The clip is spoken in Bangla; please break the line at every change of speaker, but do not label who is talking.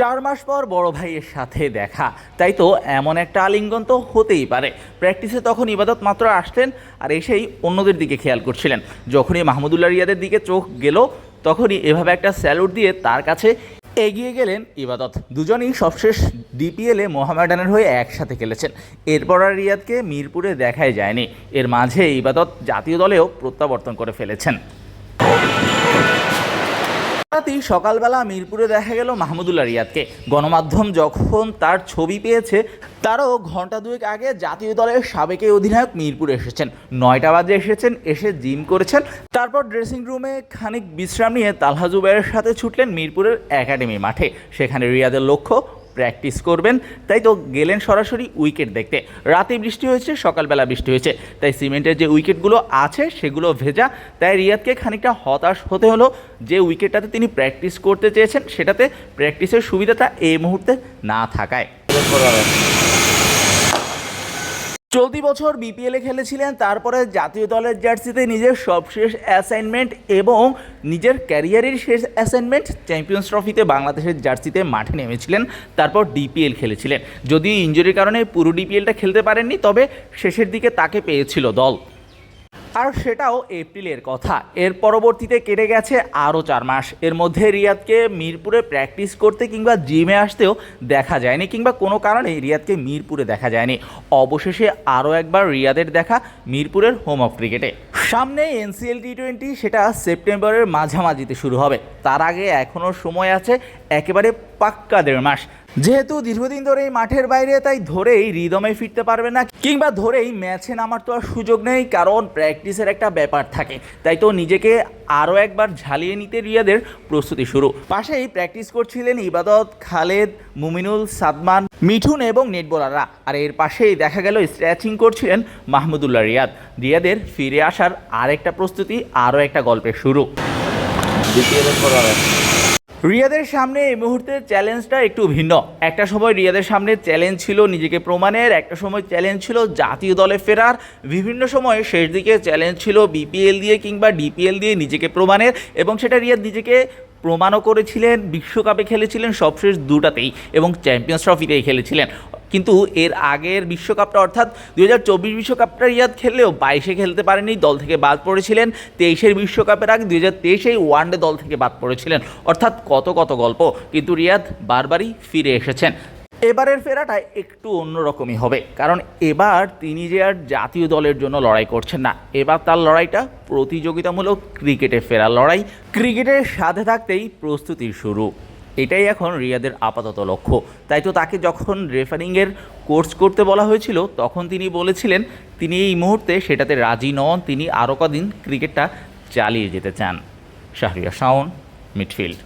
চার মাস পর বড় ভাইয়ের সাথে দেখা। তাই তো এমন একটা আলিঙ্গন তো হতেই পারে। প্র্যাকটিসে তখন ইবাদত মাত্র আসলেন আর এসেই অন্যদের দিকে খেয়াল করছিলেন। যখনই মাহমুদুল্লাহ রিয়াদের দিকে চোখ গেল, তখনই এভাবে একটা স্যালুট দিয়ে তার কাছে এগিয়ে গেলেন ইবাদত। দুজনই সবশেষ ডিপিএলে মোহামেডানের হয়ে একসাথে খেলেছেন। এরপর আর রিয়াদকে মিরপুরে দেখাই যায়নি। এর মাঝে ইবাদত জাতীয় দলেও প্রত্যাবর্তন করে ফেলেছেন। রাতেই সকালবেলা মিরপুরে দেখা গেল মাহমুদুল্লাহ রিয়াদকে। গণমাধ্যম যখন তার ছবি পেয়েছে, তারও ঘণ্টা দুয়েক আগে জাতীয় দলের সাবেক অধিনায়ক মিরপুরে এসেছেন। নয়টা বাজে এসেছেন, এসে জিম করেছেন। তারপর ড্রেসিং রুমে খানিক বিশ্রাম নিয়ে তালহা জুবাইয়ের সাথে ছুটলেন মিরপুরের একাডেমি মাঠে। সেখানে রিয়াদের লক্ষ্য প্র্যাকটিস করবেন। তাই তো গেলেন সরাসরি উইকেট দেখতে। রাতে বৃষ্টি হয়েছে, সকালবেলা বৃষ্টি হয়েছে। তাই সিমেন্টের যে উইকেটগুলো আছে, সেগুলো ভেজা। তাই রিয়াদকে খানিকটা হতাশ হতে হলো যে উইকেটটাতে তিনি প্র্যাকটিস করতে চেয়েছেন। সেটাতে প্র্যাকটিসের সুবিধাটা এই মুহূর্তে না থাকায়। চলতি বছর বিপিএলে খেলেছিলেন, তারপরে জাতীয় দলের জার্সিতে নিজের সবশেষ অ্যাসাইনমেন্ট এবং নিজের ক্যারিয়ারের শেষ অ্যাসাইনমেন্ট চ্যাম্পিয়ন্স ট্রফিতে বাংলাদেশের জার্সিতে মাঠে নেমেছিলেন, তারপর ডিপিএল খেলেছিলেন। যদিও ইঞ্জুরির কারণে পুরো ডিপিএলটা খেলতে পারেননি, তবে শেষের দিকে তাকে পেয়েছিল দল। আর সেটাও এপ্রিলের কথা। এর পরবর্তীতে কেটে গেছে আরও চার মাস। এর মধ্যে রিয়াদকে মিরপুরে প্র্যাকটিস করতে কিংবা জিমে আসতেও দেখা যায়নি কিংবা কোনো কারণে রিয়াদকে মিরপুরে দেখা যায়নি। অবশেষে আরও একবার রিয়াদের দেখা মিরপুরের হোম অফ ক্রিকেটে। সামনে এনসিএল টি টোয়েন্টি সেটা সেপ্টেম্বরের মাঝামাঝিতে শুরু হবে। তার আগে এখনও সময় আছে একেবারে পাক্কা দেড় মাস। যেহেতু দীর্ঘদিন ধরে এই মাঠের বাইরে, তাই ধরেই রিদমে ফিরতে পারবে না, কিংবা ধরেই ম্যাচে নামার তো আর সুযোগ নেই, কারণ প্র্যাকটিসের একটা ব্যাপার থাকে। তাই তো নিজেকে আরও একবার ঝালিয়ে নিতে রিয়াদের প্রস্তুতি শুরু। পাশেই প্র্যাকটিস করছিলেন ইবাদত, খালেদ, মুমিনুল, সাদমান মিঠুন এবং নেট বোলাররা। আর এর পাশেই দেখা গেল স্ট্রেচিং করছিলেন মাহমুদুল্লাহ রিয়াদ। রিয়াদের ফিরে আসার আরেকটা প্রস্তুতি, আরও একটা গল্পের শুরু। রিয়াদের সামনে এই মুহূর্তে চ্যালেঞ্জটা একটু ভিন্ন। একটা সময় রিয়াদের সামনে চ্যালেঞ্জ ছিল নিজেকে প্রমাণের, একটা সময় চ্যালেঞ্জ ছিল জাতীয় দলে ফেরার। বিভিন্ন সময় শেষ দিকে চ্যালেঞ্জ ছিল বিপিএল দিয়ে কিংবা ডিপিএল দিয়ে নিজেকে প্রমাণের, এবং সেটা রিয়াদ নিজেকে প্রমাণও করেছিলেন, বিশ্বকাপে খেলেছিলেন সবশেষ দুটাতেই এবং চ্যাম্পিয়ন্স ট্রফিতেই খেলেছিলেন। কিন্তু এর আগের বিশ্বকাপটা অর্থাৎ দু হাজার চব্বিশ বিশ্বকাপটা রিয়াদ খেললেও বাইশে খেলতে পারেনি, দল থেকে বাদ পড়েছিলেন। তেইশের বিশ্বকাপের আগে দু হাজার তেইশেই ওয়ানডে দল থেকে বাদ পড়েছিলেন। অর্থাৎ কত কত গল্প। কিন্তু রিয়াদ বারবারই ফিরে এসেছেন। এবারের ফেরাটা একটু অন্যরকমই হবে। কারণ এবার তিনি যে আর জাতীয় দলের জন্য লড়াই করছেন না, এবার তার লড়াইটা প্রতিযোগিতামূলক ক্রিকেটে ফেরার লড়াই, ক্রিকেটের সাথে থাকতেই প্রস্তুতি শুরু। এটাই এখন রিয়াদের আপাতত লক্ষ্য। তাই তো তাকে যখন রেফারিংয়ের কোর্স করতে বলা হয়েছিল, তখন তিনি বলেছিলেন, তিনি এই মুহূর্তে সেটাতে রাজি নন, তিনি আরও কদিন ক্রিকেটটা চালিয়ে যেতে চান। শাহরিয়া শাওন, মিডফিল্ড।